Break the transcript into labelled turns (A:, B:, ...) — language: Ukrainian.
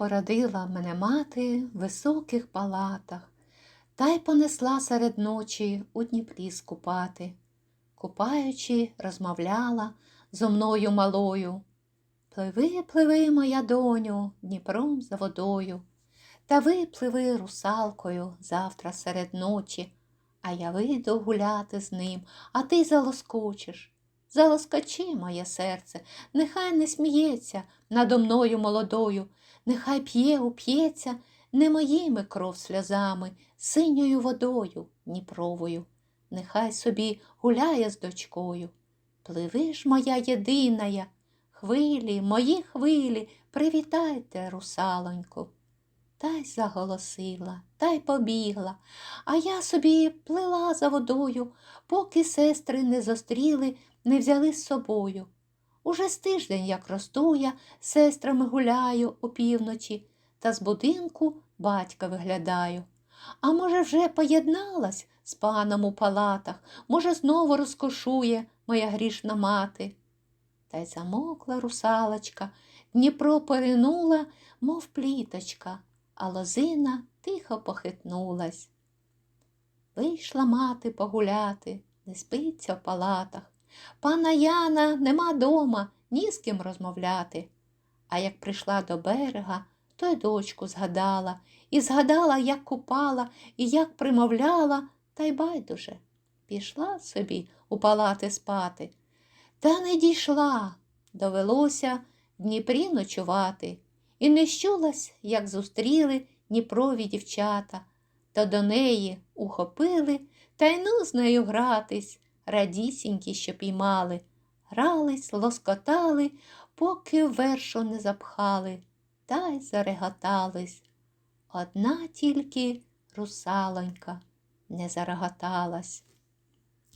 A: породила мене мати в високих палатах, та й понесла серед ночі у Дніпрі скупати. Купаючи, розмовляла зо мною малою. Пливи, пливи, моя доню, Дніпром за водою. Та ви пливи русалкою завтра серед ночі, а я вийду гуляти з ним, а ти залоскочиш. Залоскочи, моє серце, нехай не сміється надо мною молодою, нехай п'є, уп'ється не моїми кров сльозами, синьою водою Дніпровою, нехай собі гуляє з дочкою. Пливи ж, моя єдиная, хвилі, мої хвилі, привітайте, русалоньку. Та й заголосила, та й побігла, а я собі плила за водою, поки сестри не зустріли, не взяли з собою. Уже з тиждень, як росту я, сестрами гуляю опівночі, та з будинку батька виглядаю. А може, вже поєдналась з паном у палатах, може, знову розкошує моя грішна мати. Та й замокла русалочка, Дніпро поринула, мов пліточка, а лозина тихо похитнулась. Вийшла мати погуляти, не спиться в палатах. Пана Яна нема дома, ні з ким розмовляти. А як прийшла до берега, то й дочку згадала, і згадала, як купала, і як примовляла, та й байдуже. Пішла собі у палати спати. Та не дійшла, довелося в Дніпрі ночувати. І не щулась, як зустріли Дніпрові дівчата, та до неї ухопили та й ну з нею гратись, радісінькі, що піймали. Грались, лоскотали, поки вершу не запхали, та й зареготались. Одна тільки русалонька не зареготалась.